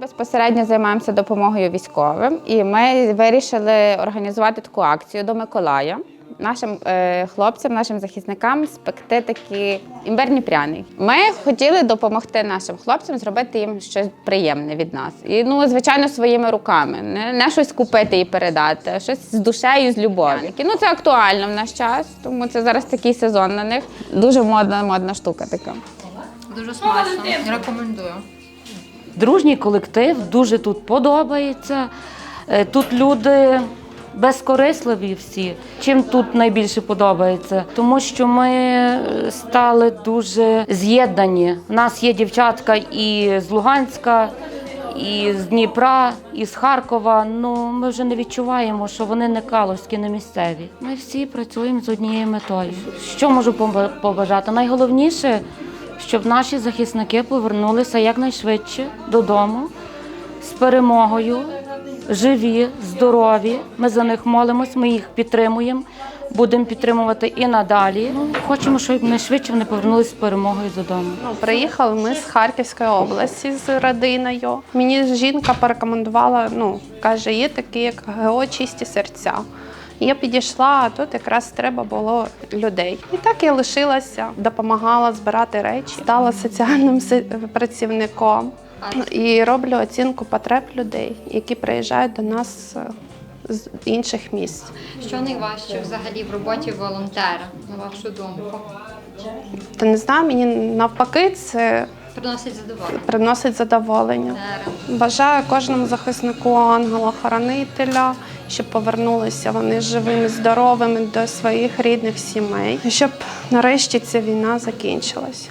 Безпосередньо займаємося допомогою військовим, і ми вирішили організувати таку акцію до Миколая. Нашим е, хлопцям, нашим захисникам спекти такі імбирні пряник. Ми хотіли допомогти нашим хлопцям зробити їм щось приємне від нас. І ну, звичайно, своїми руками. Не, не щось купити і передати, а щось з душею, з любов'ю. Ну це актуально в наш час, тому це зараз такий сезон на них. Дуже модна, модна штука така. Дуже смачно. Рекомендую. Дружній колектив, дуже тут подобається. Е, Тут люди безкорисливі всі. Чим тут найбільше подобається? Тому що ми е, стали дуже з'єднані. У нас є дівчатка і з Луганська, і з Дніпра, і з Харкова. Ну ми вже не відчуваємо, що вони не калузькі, не місцеві. Ми всі працюємо з однією метою. Що можу побажати? Найголовніше щоб наші захисники повернулися якнайшвидше додому з перемогою, живі, здорові. Ми за них молимось, ми їх підтримуємо, будемо підтримувати і надалі. Ну, хочемо, щоб найшвидше вони повернулися з перемогою додому. Ну, приїхали ми з Харківської області з родиною. Мені жінка порекомендувала, ну каже, є такі, як ГО чисті серця. Я підійшла, а тут якраз треба було людей. І так я лишилася, допомагала збирати речі, стала соціальним працівником і роблю оцінку потреб людей, які приїжджають до нас е, з інших місць. Що найважче взагалі в роботі волонтера, на вашу думку? Та не знаю, мені навпаки це Приносить задоволення. приносить задоволення. Бажаю кожному захиснику ангела-хоронителя, щоб повернулися вони живими, здоровими до своїх рідних сімей, щоб нарешті ця війна закінчилась.